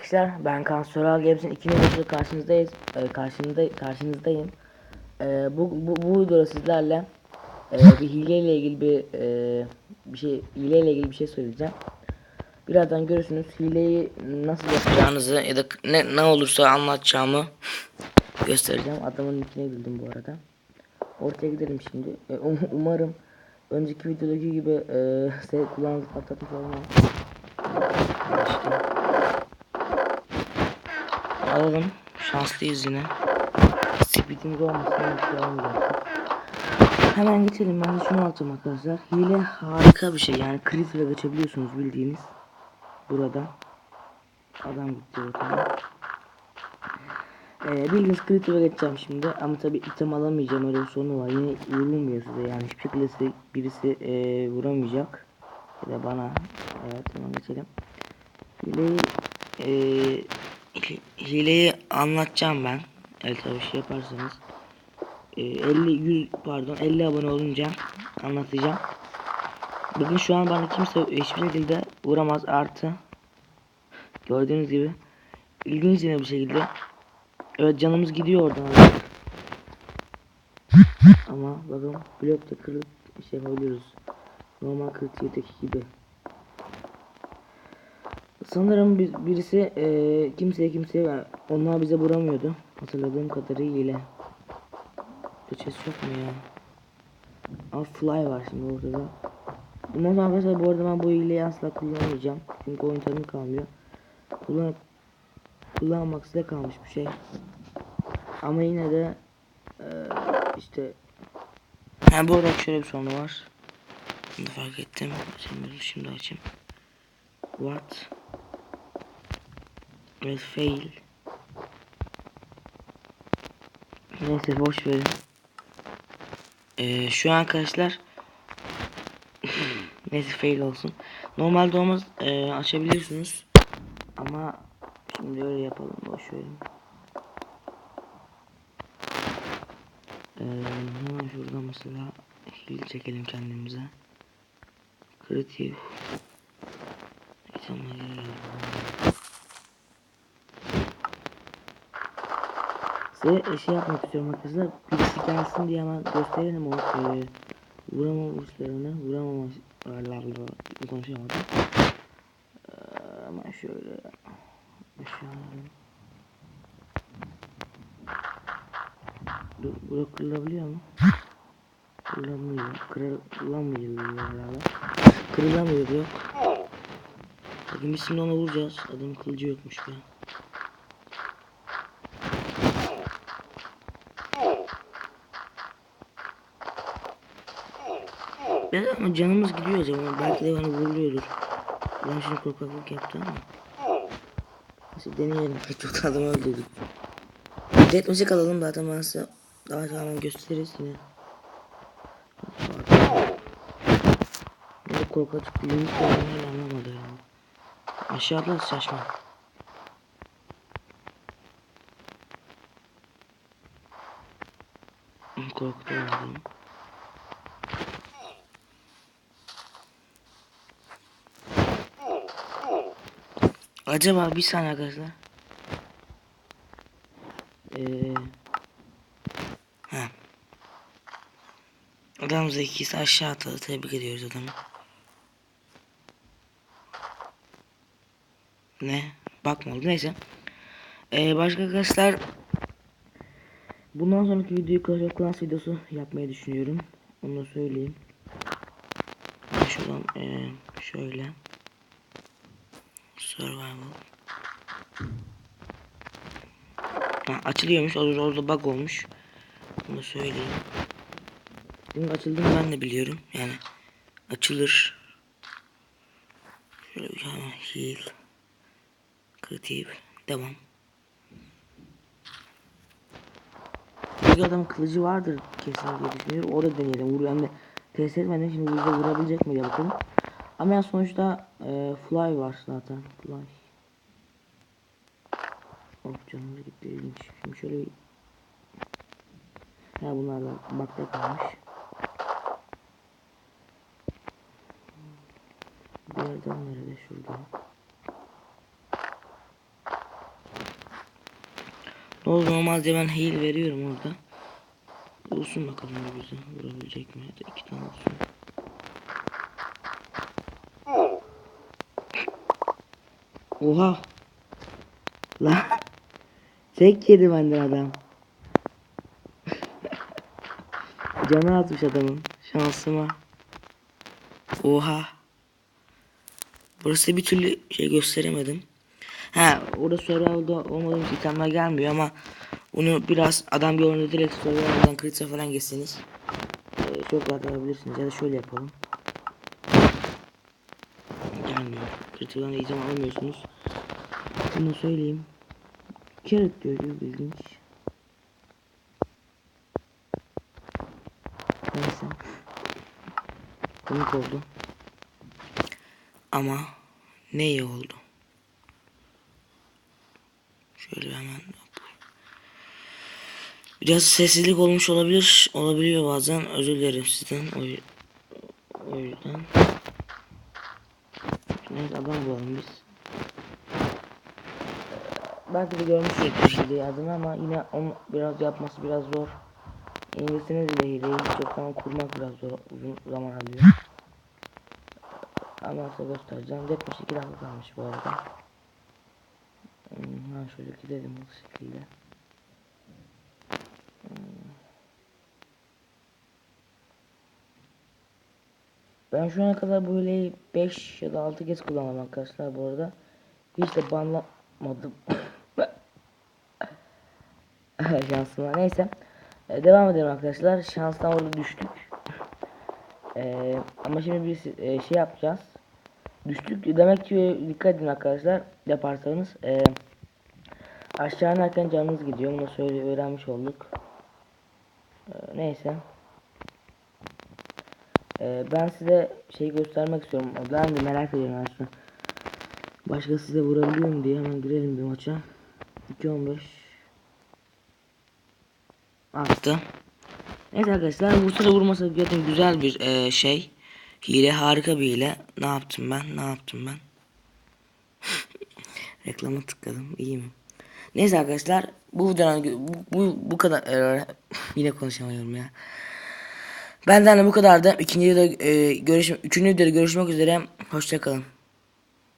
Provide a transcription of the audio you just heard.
Arkadaşlar ben Kaan Soral Games'in ikinci videosuyla karşınızdayız. Ee, karşınızda, karşınızdayım. Ee, bu, bu, bu videoda sizlerle e, bir hileyle ilgili bir e, bir şey hileyle ilgili bir şey söyleyeceğim. Birazdan görürsünüz hileyi nasıl yapacağınızı ya da ne, ne olursa anlatacağımı göstereceğim. Adamın nickine bildim bu arada. Ortaya gidelim şimdi. E, um- umarım önceki videodaki gibi e, size kulağınızı patlatmış olmam. İşte. Alalım. Şanslıyız yine. Speedimiz olmasın şey olmayacak. Hemen geçelim. Ben de şunu anlatacağım arkadaşlar. Hile harika bir şey. Yani kritle geçebiliyorsunuz bildiğiniz. Burada. Adam gitti ortadan. Ee, bildiğiniz kritle geçeceğim şimdi. Ama tabi item alamayacağım. Öyle bir sorunu var. Yine vurulmuyor size. Yani hiçbir şekilde size birisi ee, vuramayacak. Ya da bana. Evet hemen geçelim. Hileyi ee, hileyi anlatacağım ben. Evet tabii şey yaparsanız. Ee, 50 100 pardon 50 abone olunca anlatacağım. Bugün şu an bana kimse hiçbir şekilde vuramaz artı. Gördüğünüz gibi ilginç yine bir şekilde. Evet canımız gidiyor oradan. Ama bakın blokta kırıp şey yapabiliyoruz. Normal kırıtıyordaki gibi. Sanırım bir, birisi eee kimseye kimseye onlar bize vuramıyordu. Hatırladığım kadarıyla. Peçes yok mu ya? Ama fly var şimdi ortada. Bundan sonra arkadaşlar bu arada ben bu hileyi asla kullanmayacağım. Çünkü oyun tadım kalmıyor. Kullan kullanmak size kalmış bir şey. Ama yine de eee, işte yani bu arada şöyle bir sorunu var. Bunu fark ettim. Şimdi, şimdi açayım. What? Evet fail. Neyse boş verin. Ee, şu an arkadaşlar neyse fail olsun. Normalde olmaz ee, açabiliyorsunuz. Ama şimdi öyle yapalım boş verin. Ee, hemen şurada mesela hile çekelim kendimize. Kreatif. İnsanlar Size şey yapmak istiyorum arkadaşlar. Birisi gelsin diye hemen gösterelim o e, vuramamışlarını. Vuramamışlarla konuşamadım. E, hemen şöyle alalım. Dur, bura kırılabiliyor mu? Kırılamıyor. Kırılamıyor herhalde. Kırılamıyor yok. Bakın biz şimdi ona vuracağız. Adamın kılıcı yokmuş be. Ben ama canımız gidiyor acaba. Belki de bana vuruluyordur. Ben şimdi korkaklık yaptım ama. Neyse deneyelim. Çok adamı öldürdük. Dead müzik alalım zaten ben size daha sonra gösteririz yine. Ne korkacık bir yumruk olduğunu anlamadı ya. Aşağıda saçma. Korktu adam. Acaba bir saniye arkadaşlar. Ee, ha. Adam zekisi aşağı atladı. Tebrik ediyoruz adamı. Ne? Bakma oldu. Neyse. Ee, başka arkadaşlar Bundan sonraki videoyu Clash videosu yapmayı düşünüyorum. Onu da söyleyeyim. Şuradan ee, şöyle Survival ha, Açılıyormuş. Orada, orada bug olmuş. Bunu söyleyeyim. Bunun açıldığını ben de biliyorum. Yani açılır. Şöyle bir tane heal. Kreatif. Devam. Bir adam kılıcı vardır kesin diye düşünüyorum. O da deneyelim. Hem de test etmeden şimdi bize vurabilecek mi diye bakalım. Ama yani sonuçta e, fly var zaten. Fly. Of canım gitti ilginç. Şimdi şöyle bir... Ha bunlar da bakta kalmış. Diğer adam nerede? Şurada. oldu normalde ben heal veriyorum orada. Olsun bakalım bize vurabilecek mi? Ya da iki tane olsun. Oha. La. Tek yedi benden adam. Canı atmış adamın. Şansıma. Oha. Burası bir türlü şey gösteremedim. Ha orada survival'da olmadığım itemler gelmiyor ama bunu biraz adam görünce direkt survival'dan kritse falan geçseniz e, çok rahat alabilirsiniz ya da şöyle yapalım. Gelmiyor. Kritikadan item alamıyorsunuz. Bunu söyleyeyim. Carrot diyor çok ilginç. Neyse. Komik oldu. Ama ne iyi oldu. Şöyle hemen Biraz sessizlik olmuş olabilir. Olabiliyor bazen. Özür dilerim sizden. O, o yüzden. Neyse adam bulalım biz. Belki de görmüşsünüzdür hileyi adını ama yine onu biraz yapması biraz zor. İndirseniz bile hileyi çoktan kurmak biraz zor uzun zaman alıyor. Ama size göstereceğim. 72 dakika kalmış bu arada. Hmm, ha şöyle gidelim bu şekilde. Ben şu ana kadar bu hileyi 5 ya da 6 kez kullandım arkadaşlar bu arada. Hiç de banlamadım. Şansıma. Neyse. Ee, devam edelim arkadaşlar. Şanstan orada düştük. Ee, ama şimdi bir e, şey yapacağız. Düştük demek ki dikkat edin arkadaşlar yaparsanız. Ee, aşağı inerken canınız gidiyor. Bunu söyle öğrenmiş olduk. Ee, neyse. Ee, ben size şey göstermek istiyorum. Ben de merak ediyorum aslında. Başka size vurabiliyor mu diye hemen girelim bir maça. 2-15 Attı. Neyse arkadaşlar bu sıra vurması gerçekten güzel bir e, şey. Hile harika bir hile. Ne yaptım ben? Ne yaptım ben? Reklama tıkladım. İyi mi? Neyse arkadaşlar bu bu, bu, bu kadar e, yine konuşamıyorum ya. Benden de bu kadar da ikinci videoda e, görüşüm üçüncü videoda görüşmek üzere. Hoşçakalın.